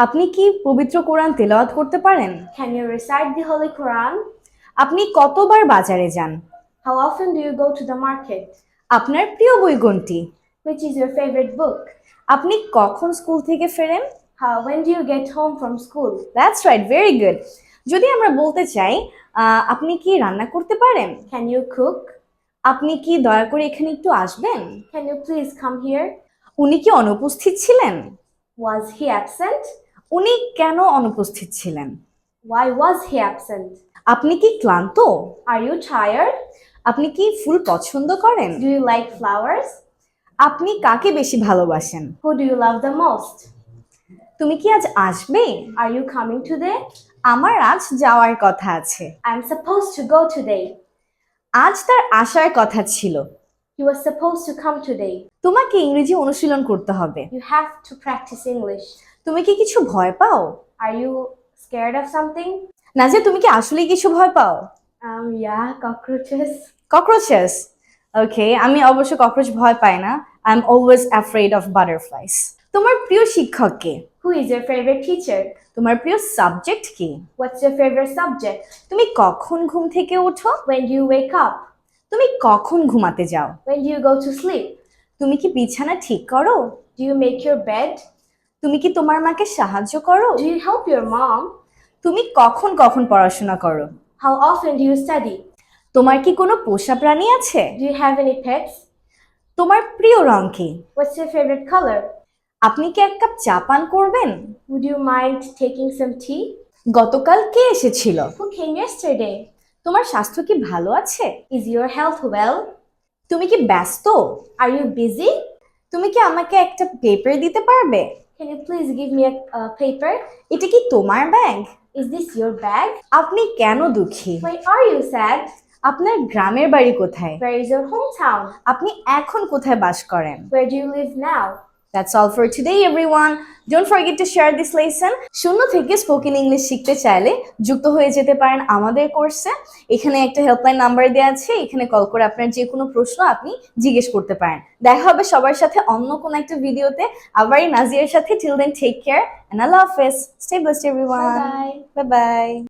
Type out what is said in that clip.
আপনি কি পবিত্র কোরআন তেলাওয়াত করতে পারেন Can you recite the Holy Quran? আপনি কতবার বাজারে যান How often do you go to the market? আপনার প্রিয় বই কোনটি Which is your favorite book? আপনি কখন স্কুল থেকে ফেরেন How, when do you get home from school? That's right very good যদি আমরা বলতে চাই আহ, আপনি কি রান্না করতে পারেন Can you cook? আপনি কি দয়া করে এখানে একটু আসবেন Can you please come here? উনি কি অনুপস্থিত ছিলেন Was he absent? উনি কেন অনুপস্থিত ছিলেন Why was he absent? আপনি কি ক্লান্ত Are you tired? আপনি কি ফুল পছন্দ করেন Do you like flowers? আপনি কাকে বেশি ভালোবাসেন Who do you love the most? তুমি কি আজ আসবে Are you coming today? আমার আজ যাওয়ার কথা আছে I'm supposed to go today. আজ তার আসার কথা ছিল He was supposed to come today. তোমাকে ইংরেজি অনুশীলন করতে হবে You have to practice English. তুমি কি কিছু ভয় পাও Are you scared of something? না যে তুমি কি আসলে কিছু ভয় পাও Um, yeah, cockroaches. ককরোচেস ওকে আমি অবশ্য ককরোচ ভয় পাই না I am always afraid of butterflies তোমার প্রিয় শিক্ষক কে Who is your favorite teacher? তোমার প্রিয় সাবজেক্ট কি What's your favorite subject? তুমি কখন ঘুম থেকে ওঠো When do you wake up? তুমি কখন ঘুমাতে যাও When do you go to sleep? তুমি কি বিছানা ঠিক করো Do you make your bed? তুমি কি তোমার মাকে সাহায্য করো Do you help your mom? তুমি কখন কখন পড়াশোনা করো How often do you study? তোমার কি কোনো পোষা প্রাণী আছে Do you have any pets? তোমার প্রিয় রং কি What's your favorite color? আপনি কি এক কাপ চা পান করবেন Would you mind taking some tea? গতকাল কে এসেছিল Who came yesterday? তোমার স্বাস্থ্য কি ভালো আছে? ইজ ইউর হেলথ ওয়েল তুমি কি ব্যস্ত? আর ইউ বিজি তুমি কি আমাকে একটা পেপার দিতে পারবে? হ্যাঁ প্লিজ গিভ মি পেপার এটা কি তোমার bag is this your bag আপনি কেন দুঃখী? ওয়াই আর ইউ স্যাড আপনার গ্রামের বাড়ি কোথায়? ওয়্যার ইজ ইউর হোম আপনি এখন কোথায় বাস করেন? Where you live now That's all for today everyone. Don't forget to share this lesson. শূন্য থেকে স্পোকেন ইংলিশ শিখতে চাইলে যুক্ত হয়ে যেতে পারেন আমাদের কোর্সে এখানে একটা হেল্পলাইন নাম্বার দেওয়া আছে। এখানে কল করে আপনার যে কোনো প্রশ্ন আপনি জিজ্ঞেস করতে পারেন। দেখা হবে সবার সাথে অন্য কোনো একটা ভিডিওতে আবার নাজিয়ার সাথে। Till then take care and Allah হাফেজ stay blessed everyone Bye bye. Bye bye